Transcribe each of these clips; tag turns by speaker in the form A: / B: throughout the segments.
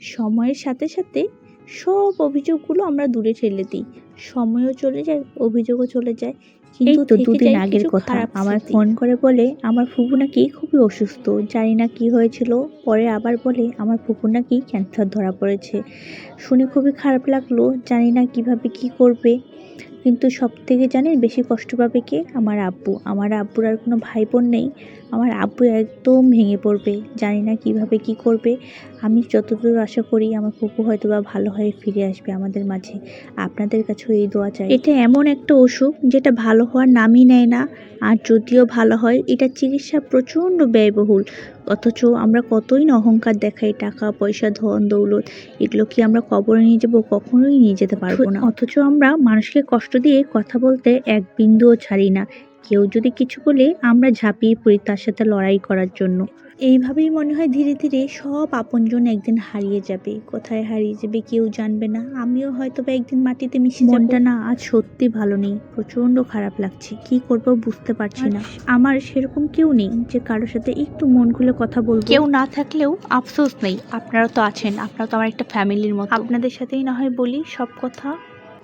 A: সময়ের সাথে সাথে সব অভিযোগগুলো আমরা দূরে ঠেলে দিই। সময়ও চলে যায় অভিযোগও চলে যায়। কিন্তু
B: তো দুদিন আগের কথা। আমার ফোন করে বলে আমার ফুপু নাকি খুবই অসুস্থ জানি না কি হয়েছিল। পরে আবার বলে আমার ফুপু নাকি ক্যান্সার ধরা পড়েছে। শুনে খুবই খারাপ লাগল জানি না কীভাবে কি করবে। কিন্তু সব থেকে জানেন বেশি কষ্ট পাবে কে? আমার আব্বু। আমার আব্বুর আর কোনো ভাই বোন নেই। আমার আব্বু একদম ভেঙে পড়বে জানি না কীভাবে কি করবে। আমি যতদূর আশা করি আমার ফুপু হয়তো বা ভালো হয়ে ফিরে আসবে আমাদের মাঝে। আপনাদের কাছেও এই দোয়া চাই। এটা এমন একটা অসুখ যেটা ভালো হওয়ার নামই নেয় না, আর যদিও ভালো হয়, এটা চিকিৎসা প্রচণ্ড ব্যয়বহুল। অথচ আমরা কতই না অহংকার দেখাই, টাকা, পয়সা, ধন, দৌলত, এগুলো কি আমরা কবরে নিয়ে যাব, কখনোই নিয়ে যেতে পারব না। অথচ আমরা মানুষকে কষ্ট দিয়ে কথা বলতে এক বিন্দুও ছাড়ি না। কেউ যদি কিছু বলে আমরা ঝাঁপিয়ে পড়ি তার সাথে লড়াই করার জন্য। এইভাবেই মনে হয় ধীরে ধীরে সব আপনজন একদিন হারিয়ে যাবে। কোথায় হারিয়ে যাবে কেউ জানবে না। আমিও হয়তো বা একদিন মাটিতে মিশে। মনটা না আজ সত্যি ভালো নেই। প্রচণ্ড খারাপ লাগছে। কি করব বুঝতে পারছি না। আমার সেরকম কেউ নেই যে কারোর সাথে একটু মন খুলে কথা বলব।
A: কেউ না থাকলেও আফসোস নেই। আপনারা তো আছেন। আপনারা তো আমার একটা ফ্যামিলির মতো।
B: আপনাদের সাথেই না হয় বলি সব কথা?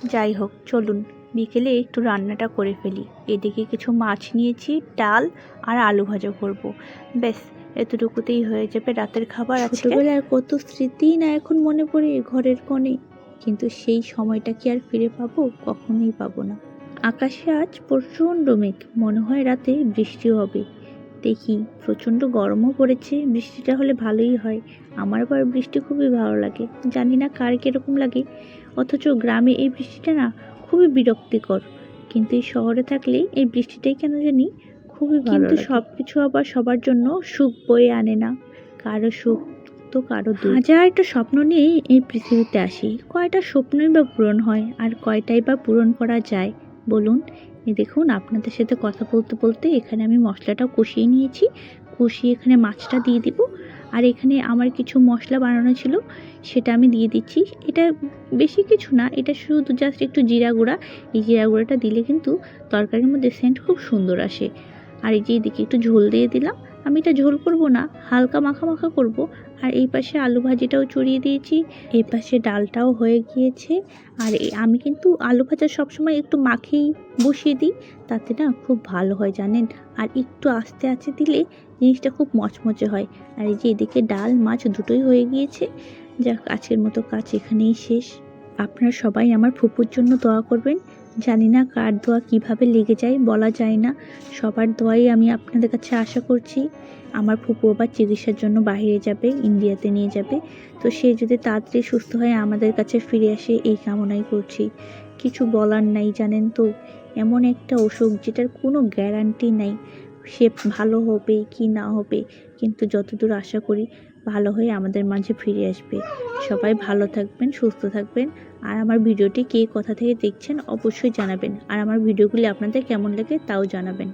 B: যাই হোক চলুন। বিকেলে একটু রান্নাটা করে ফেলি। এদিকে কিছু মাছ নিয়েছি, ডাল আর আলু ভাজা করব। ব্যাস, এতটুকুতেই হয়ে যাবে রাতের খাবার ছোটবেলার কত স্মৃতি না এখন মনে পড়ে ঘরের কোণে। কিন্তু সেই সময়টা কি আর ফিরে পাবো? কখনোই পাবো না। আকাশে আজ প্রচণ্ড মেঘ। মনে হয় রাতে বৃষ্টি হবে। দেখি, প্রচণ্ড গরমও পড়েছে। বৃষ্টিটা হলে ভালোই হয়। আমার আবার বৃষ্টি খুবই ভালো লাগে। জানি না কার কীরকম লাগে। অথচ গ্রামে এই বৃষ্টিটা না খুবই বিরক্তিকর। কিন্তু এই শহরে থাকলে এই বৃষ্টিটাই কেন জানি খুবই ভালো কিন্তু সব কিছু আবার সবার জন্য সুখ বয়ে আনে না। কারও সুখ তো কারও দুঃখ। হাজারটা স্বপ্ন নিয়ে এই পৃথিবীতে আসি। কয়টা স্বপ্নই বা পূরণ হয় আর কয়টাই বা পূরণ করা যায়? বলুন। দেখুন আপনাদের সাথে কথা বলতে বলতে এখানে আমি মশলাটা কষিয়ে নিয়েছি। কষিয়ে এখানে মাছটা দিয়ে দিব। আর এখানে আমার কিছু মশলা বানানো ছিল, সেটা আমি দিয়ে দিচ্ছি। এটা বেশি কিছু না, এটা শুধু জাস্ট একটু জিরা গুঁড়া। এই জিরা গুঁড়াটা দিলে কিন্তু তরকারির মধ্যে সেন্ট খুব সুন্দর আসে। আর এই যে এদিকে একটু ঝোল দিয়ে দিলাম। আমি এটা ঝোল করব না, হালকা মাখা মাখা করব। আর এই পাশে আলু ভাজিটাও চড়িয়ে দিয়েছি, এই পাশে ডালটাও হয়ে গিয়েছে। আর আমি কিন্তু আলু ভাজা সবসময় একটু মাখিয়েই বসিয়ে দিই, তাতে না খুব ভালো হয় জানেন। আর একটু আস্তে আস্তে দিলে জিনিসটা খুব মচমচে হয়। আর এই যে এদিকে ডাল, মাছ দুটোই হয়ে গিয়েছে। যাক, আজকের মতো কাজ এখানেই শেষ। আপনারা সবাই আমার ফুপুর জন্য দোয়া করবেন। জানি না কার দোয়া কীভাবে লেগে যায়, বলা যায় না। সবার দোয়াই আমি আপনাদের কাছে আশা করছি। আমার ফুপু আবার চিকিৎসার জন্য বাইরে যাবে, ইন্ডিয়াতে নিয়ে যাবে। তো সে যদি তাড়াতাড়ি সুস্থ হয়ে আমাদের কাছে ফিরে আসে, এই কামনাই করছি। কিছু বলার নাই জানেন তো, এমন একটা অসুখ যেটার কোনো গ্যারান্টি নাই। সে ভালো হবে কি না হবে, কিন্তু যতদূর আশা করি ভালো হয়ে আমাদের মাঝে ফিরে আসবে। সবাই ভালো থাকবেন, সুস্থ থাকবেন। আর আমার ভিডিওটি কে কোথা থেকে দেখছেন অবশ্যই জানাবেন। আর আমার ভিডিওগুলি আপনাদের কেমন লাগে তাও জানাবেন।